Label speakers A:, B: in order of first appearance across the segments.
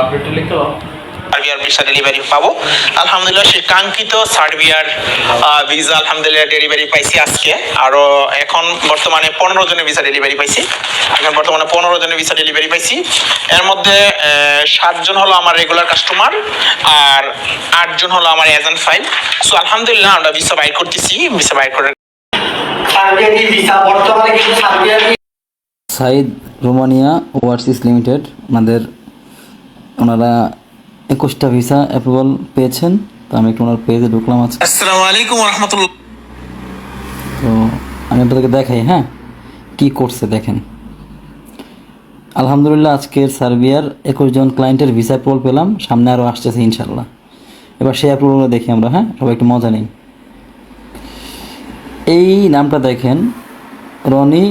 A: আপডেটে লিখো
B: সার্বিয়ার ভিসা ডেলিভারি পাবো। আলহামদুলিল্লাহ সেই কাঙ্ক্ষিত সার্বিয়ার ভিসা আলহামদুলিল্লাহ ডেলিভারি পাইছি আজকে। আরও এখন বর্তমানে পনেরো জনের ভিসা ডেলিভারি পাইছি। এখন বর্তমানে পনেরো জনের ভিসা ডেলিভারি পাইছি। এর মধ্যে সাতজন হলো আমার রেগুলার কাস্টমার আর আটজন হলো আমার এজেন্ট ফাইল সো আলহামদুলিল্লাহ আমরা ভিসা বাইর করতেছি। ভিসা বাইর করে
C: সাইদ রোমানিয়া ওভারসিস লিমিটেড ওনাদের ওনারা একুশটা ভিসা অ্যাপ্রুভাল পেয়েছেন তো আমি একটু ওনার পেজে ঢুকলাম আজকে।
B: আসসালামু আলাইকুম রহমতুল্লাহ
C: তো আমি আপনাদেরকে দেখাই হ্যাঁ? কি করছে দেখেন। আলহামদুলিল্লাহ আজকের সার্বিয়ার একুশ জন ক্লায়েন্টের ভিসা অ্যাপ্রুভাল পেলাম সামনে আরও আসতেছে ইনশাল্লাহ এবার সেই অ্যাপ্রুভালগুলো দেখি আমরা হ্যাঁ? সবাই একটু মজা নিই এই নামটা দেখেন রনি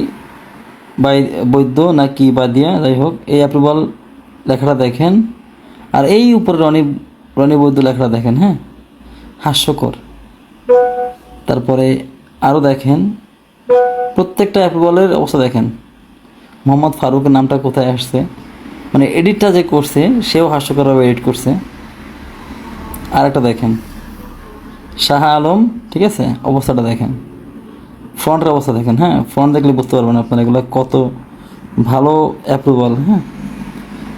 C: বাই বৈদ্য নাকি বাদিয়া যাই হোক এই অ্যাপ্রুভাল লেখাটা দেখেন। আর এই উপরে রনি রনি বৈদ্য লেখাটা দেখেন হ্যাঁ? হাস্যকর। তারপরে আরও দেখেন, প্রত্যেকটা অ্যাপ্রুভালের অবস্থা দেখেন। মোহাম্মদ ফারুকের নামটা কোথায় আসছে? মানে এডিটটা যে করছে, সেও হাস্যকরভাবে এডিট করছে। আর একটা দেখেন, শাহ আলম, ঠিক আছে? অবস্থাটা দেখেন। ফ্রন্টের অবস্থা দেখেন হ্যাঁ? ফ্রন্ট দেখলে বুঝতে পারবেন আপনারা এগুলো কত ভালো অ্যাপ্রুভাল হ্যাঁ?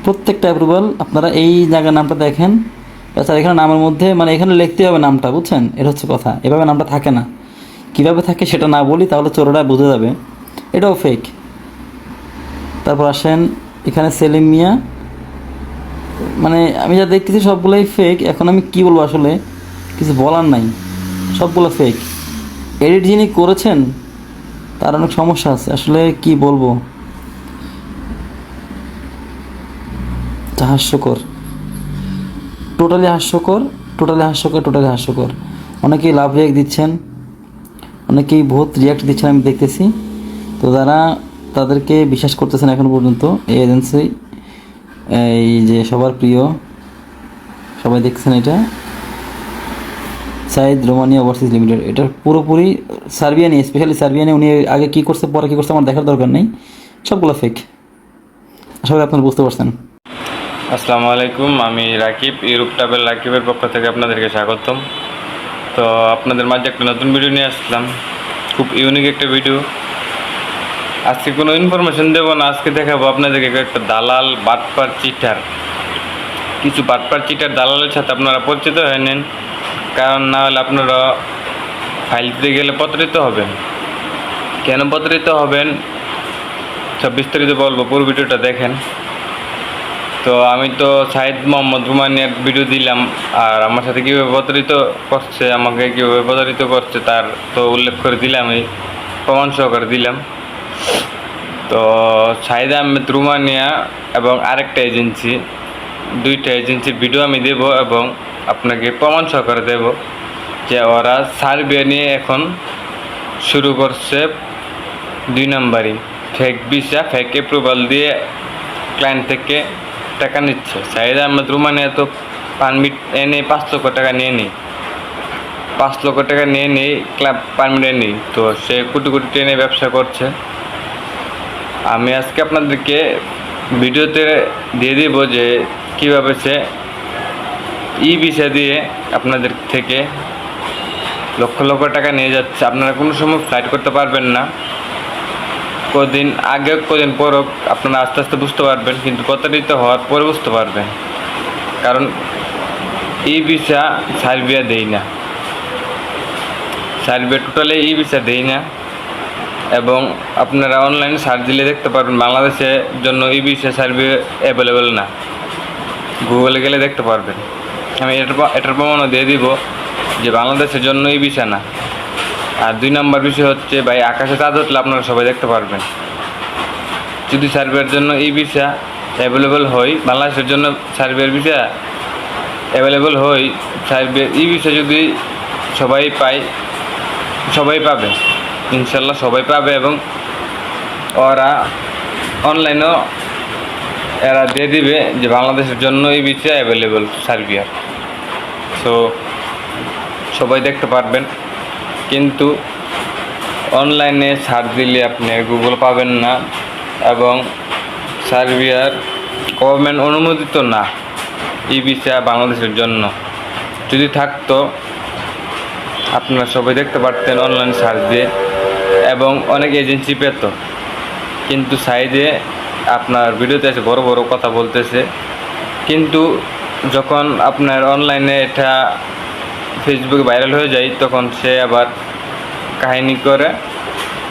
C: প্রত্যেকটা অ্যাপ্রুভাল আপনারা এই জায়গার নামটা দেখেন। তাছাড়া এখানে নামের মধ্যে মানে এখানে লিখতে হবে নামটা, বুঝছেন? এটা হচ্ছে কথা। এভাবে নামটা থাকে না। কীভাবে থাকে সেটা না বলি, তাহলে চোররা বুঝে যাবে। এটাও ফেক তারপর আসেন, এখানে সেলিম মিয়া। মানে আমি যা দেখতেছি, সবগুলোই ফেক এখন আমি কি বলব আসলে? কিছু বলার নাই। সবগুলো ফেক এডিট যিনি করেছেন, তার অনেক সমস্যা আছে। আসলে কি বলব? তা হাস্যকর। টোটালি হাস্যকর টোটালি হাস্যকর টোটালি হাস্যকর। অনেকেই লাভ রিয়াক্ট দিচ্ছেন, অনেকেই বহুত রিয়াক্ট দিচ্ছেন, আমি দেখতেছি। তো যারা তাদেরকে বিশ্বাস করতেছেন এখন পর্যন্ত, এই এজেন্সি এই যে সবার প্রিয়, সবাই দেখছেন এটা। সাইদ রোমানিয়া ওভারসিজ লিমিটেড এটা পুরোপুরি সার্বিয়ানি স্পেশালি সার্বিয়ানি, উনি আগে কী করছে, পরে কী করছে, আমার দেখার দরকার নেই। সবগুলো ফেক করি আপনারা বুঝতে পারছেন।
D: আসসালামু আলাইকুম, আমি রাকিব ইউরোপ ট্রাভেল রাকিবের পক্ষ থেকে আপনাদেরকে স্বাগতম। তো আপনাদের মাঝে একটা নতুন ভিডিও নিয়ে আসলাম। খুব ইউনিক একটা ভিডিও আজকে কোনো ইনফরমেশন দেবো না, আজকে দেখাবো আপনাদেরকে একটা দালাল বাটপার চিটার কিছু বাটপার চিটার দালালের সাথে আপনারা পরিচিত হয়ে নেন, কারণ না হলে আপনারা ফাইল দিতে গেলে প্রতারিত হবেন। কেন প্রতারিত হবেন? সব বিস্তারিত বলব, পুরো ভিডিওটা দেখেন। তো আমি তো সাইদ মোহাম্মদ রুমানিয়ার ভিডিও দিলাম, আর আমার সাথে কীভাবে প্রতারিত করছে, আমাকে কীভাবে প্রতারিত করছে তার তো উল্লেখ করে দিলাম, এই প্রমাণ সহকারে দিলাম। তো সাইদ আহমেদ রুমানিয়া এবং আরেকটা এজেন্সি, দুইটা এজেন্সির ভিডিও আমি দেব এবং আপনাকে প্রমাণ সহকারে দেব যে ওরা সার্বিয়া নিয়ে এখন শুরু করছে দুই নাম্বারই। ফেক ভিসা ফেক অ্যাপ্রুভাল দিয়ে ক্লায়েন্ট থেকে টাকা নিচ্ছে। সাইদ আহমেদ রুমানিয়া তো পারমিট এনে পাঁচ লক্ষ টাকা নিয়ে নিই। পাঁচ লক্ষ টাকা নিয়ে নেই ক্লাব পারমিট নেই। তো সে কোটি কোটি ট্রেনে ব্যবসা করছে। আমি আজকে আপনাদেরকে ভিডিওতে দিয়ে দিব যে কীভাবে সে ই ভিসা দিয়ে আপনাদের থেকে লক্ষ লক্ষ টাকা নিয়ে যাচ্ছে। আপনারা কোনো সময় ফ্লাইট করতে পারবেন না। কদিন আগে, কদিন পর আপনারা আস্তে আস্তে বুঝতে পারবেন, কিন্তু প্রতারিত হওয়ার পরে বুঝতে পারবেন। কারণ ই ভিসা সার্বিয়া দেই না। সার্বিয়া টোটালি ই ভিসা দেই না। এবং আপনারা অনলাইনে সার্চ দিলে দেখতে পারবেন বাংলাদেশের জন্য ই ভিসা সার্বিয়া অ্যাভেলেবেল না। গুগলে গেলে দেখতে পারবেন। আমি এটার এটার প্রমাণও দিয়ে দিব যে বাংলাদেশের জন্য ই ভিসা না। আর দুই নম্বর বিষয় হচ্ছে, ভাই, আকাশে চাঁদ উঠলে আপনারা সবাই দেখতে পারবেন। যদি সার্ভের জন্য এই ভিসা অ্যাভেলেবল হয়, বাংলাদেশের জন্য সার্ভের ভিসা অ্যাভেলেবল হয় সার্ভের ই ভিসা যদি সবাই পায়, সবাই পাবে। ইনশাল্লাহ সবাই পাবে এবং ওরা অনলাইনেও এরা দিয়ে দিবে যে বাংলাদেশের জন্য এই ভিসা অ্যাভেলেবল সার্বিয়ার। সো সবাই দেখতে পারবেন। কিন্তু অনলাইনে সার্চ দিলে আপনি গুগল পাবেন না এবং সার্বিয়ার গভর্নমেন্ট অনুমোদিত না ই ভিসা বাংলাদেশের জন্য। যদি থাকতো, আপনারা সবাই দেখতে পারতেন অনলাইন সার্চ দিয়ে এবং অনেক এজেন্সি পেত। কিন্তু সাইডে আপনার ভিডিওতে এসে বড় বড় কথা বলতেছে। কিন্তু যখন আপনার অনলাইনে এটা ফেসবুকে ভাইরাল হয়ে যায়, তখন সে আবার কাহিনী করে,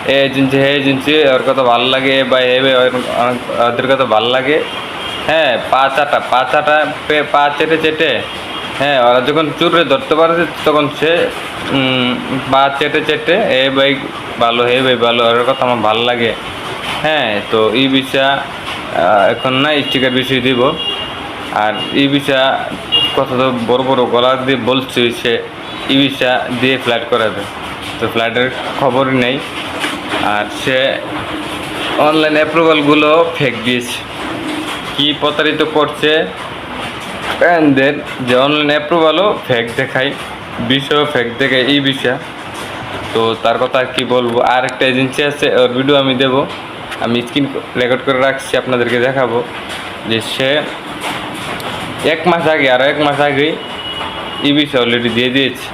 D: এ এজেন্সি হে এজেন্সি ওর কথা ভালো লাগে বা ওর- ওদের কথা ভালো লাগে? হ্যাঁ পা চাটা পা চাটা পে- চেটে চেটে হ্যাঁ ওরা যখন চুরে ধরতে পারছে, তখন সে পা চেটে চেটে, এ ভাই ভালো, হে ভাই ভালো, ওর কথা আমার ভালো লাগে। হ্যাঁ তো এই বিষয় এখন না, স্টিকার বিষয় দিব, আর ই ভিসা কত তো বড় বড় গলা দিয়ে বলছে সে ই ভিসা দিয়ে ফ্লাইট করাবে। তো ফ্লাইটের খবরই নেই। আর সে অনলাইন অ্যাপ্রুভালগুলো ফেক দিয়েছে। কি প্রতারিত করছে? ফ্যানদের যে অনলাইন অ্যাপ্রুভালও ফেক দেখায়, বিষয়ও ফেক দেখায় এই বিষয় তো তার কথা কি বলব? আর একটা এজেন্সি আছে, ওর ভিডিও আমি দেব। আমি স্ক্রিন রেকর্ড করে রাখছি, আপনাদেরকে দেখাবো। যে সে এক মাস আগে, আর এক মাস আগেই ই বিষয় অলরেডি দিয়ে দিয়েছে।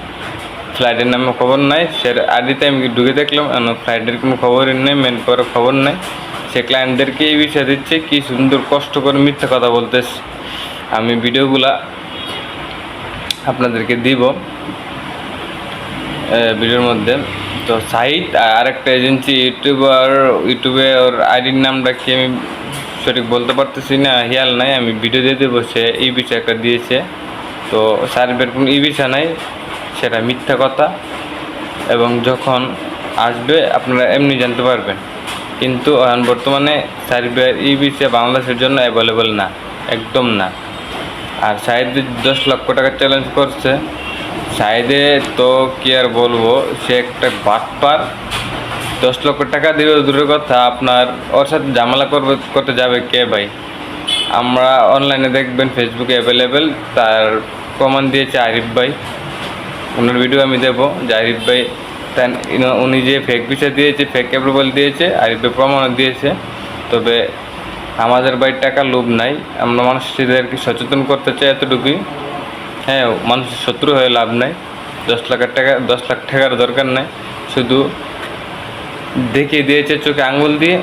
D: ফ্লাইটের নামে খবর নাই, সে আডিতে আমি ঢুকে দেখলাম ফ্লাইটের কোনো খবরই নেই মেন করার খবর নাই। সে ক্লায়েন্টদেরকে এই বিষয় দিচ্ছে, কি সুন্দর কষ্ট করে মিথ্যা কথা বলতেছে। আমি ভিডিওগুলা আপনাদেরকে দিব ভিডিওর মধ্যে। তো সাইট আর একটা এজেন্সি ইউটিউবার ইউটিউবে ওর আইডির নামটা কি আমি সঠিক বলতে পারতেছি না, হিয়াল নাই, আমি ভিডিও দিয়ে দেবো, সে এই বিষয় একটা দিয়েছে। তো সার্ভের কোনো ই বিষয় নাই, সেটা মিথ্যা কথা। এবং যখন আসবে, আপনারা এমনি জানতে পারবেন। কিন্তু বর্তমানে সার্ভের ই বিষয় বাংলাদেশের জন্য অ্যাভেলেবল না, একদম না। আর সাইদে দশ লক্ষ টাকা চ্যালেঞ্জ করছে সাইদে তো কি আর বলব, সে একটা বাটপার। দশ লক্ষ টাকা দেবে দূরের কথা, আপনার ওর সাথে ঝামেলা করবে, করতে যাবে কে ভাই? আমরা অনলাইনে দেখবেন ফেসবুকে অ্যাভেলেবেল তার প্রমাণ দিয়েছে আরিফ ভাই। ওনার ভিডিও আমি দেবো। যে আরিফ ভাই উনি যে ফেক বিষয় দিয়েছে ফেক অ্যাপ্রুভাল দিয়েছে, আরিফ ভাই প্রমাণও দিয়েছে। তবে আমাদের বাড়ির টাকা লোভ নাই। আমরা মানুষদেরকে সচেতন করতে চাই এতটুকুই। হ্যাঁ মানুষের শত্রু হয়ে লাভ নাই। দশ লাখের টাকা দশ লাখ টাকার দরকার নাই। শুধু দেখিয়ে দিয়েছে চোখে আঙুল দিয়ে।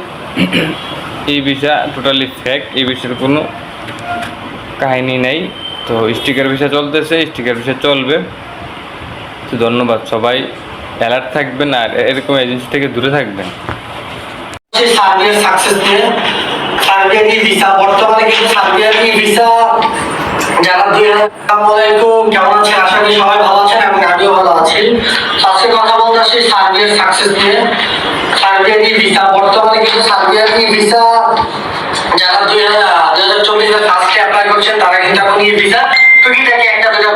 D: এই বিষয় টোটালি ফেক এই বিষয়ের কোনো কাহিনী নেই। তো স্টিকার বিষয় চলতেছে স্টিকার বিষয় চলবে। তো ধন্যবাদ সবাই। অ্যালার্ট থাকবেন আর এরকম এজেন্সি থেকে দূরে থাকবেন।
E: ভিসা ভিসা, যারা দুই আলাইকুম কেমন আছেন আশা করি সবাই ভালো আছেন এবং আমিও ভালো আছি। তো আজকে কথা বলতে আসি সার্বিয়ার সাকসেস নিয়ে সার্বিয়ার ই ভিসা বর্তমানে কিন্তু সার্বিয়ার ই ভিসা যারা দুই হাজার চব্বিশে ফার্স্টে অ্যাপ্লাই করছেন, তারা কিন্তু এখন ই ভিসা টুকিটাকি একটা দুটো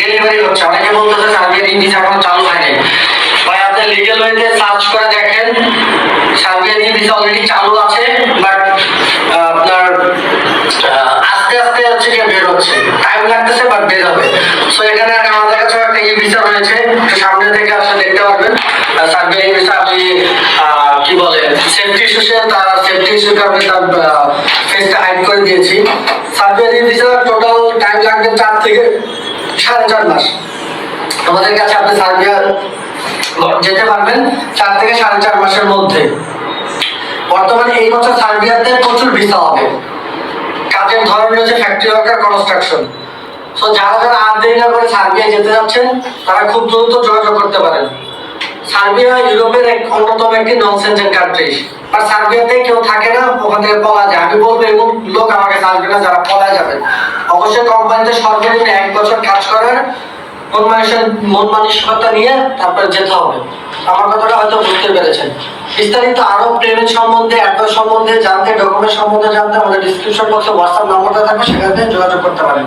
E: ডেলিভারি হচ্ছে। অনেকে বলতেছে সার্বিয়ার ই ভিসা এখনও চালু হয়নি। ভাই, আপনি লিগেল ওয়েতে সার্চ করে দেখেন। সার্বিয়ান ই ভিসা অলরেডি চালু আছে বাট আপনার গিয়ে বের হচ্ছে। টাইম লাগতেছে বাট বের হবে। সো এখানে আমাদের কাছে একটা ই রয়েছে। সামনে থেকে আসলে দেখতে পারবেন। সার্বিয়ান ই আপনি কি বলে সেফটি ইস্যুসে তার সেফটি ইস্যুর কারণে তার ফেসটা হাইড করে দিয়েছি। সার্বিয়ান ই টোটাল টাইম লাগবে চার থেকে সাড়ে চার মাস। আমাদের কাছে আপনি সার্বিয়া যেতে পারবেন চার থেকে সাড়ে চার মাসের মধ্যে। বর্তমানে এই বছর সার্বিয়াতে প্রচুর ভিসা হবে। কাজের ধরন রয়েছে ফ্যাক্টরি ওয়ার্কার কনস্ট্রাকশন তো যারা যারা আর দেরি না করে সার্বিয়া যেতে যাচ্ছেন, তারা খুব দ্রুত যোগাযোগ করতে পারেন। সার্বিয়া ইউরোপের এক অন্যতম একটি নন সেনজেন কান্ট্রি আর সার্বিয়াতে কেউ থাকে না, ওখান থেকে পলা যায়। আমি বলব এমন লোক আমাকে আসবে না, যারা পলা যাবে অবশ্যই কোম্পানিতে সর্বনিম্ন এক বছর কাজ করার মন মানসিক মন মানসিকতা নিয়ে তারপরে যেতে হবে। আমার কথাটা হয়তো বুঝতে পেরেছেন। বিস্তারিত আরও পেমেন্ট সম্বন্ধে অ্যাডভান্স সম্বন্ধে, জানতে ডকুমেন্ট সম্বন্ধে জানতে আমাদের ডিসক্রিপশন বক্সে হোয়াটসঅ্যাপ নম্বরটা থাকবে, সেখানে যোগাযোগ করতে পারেন।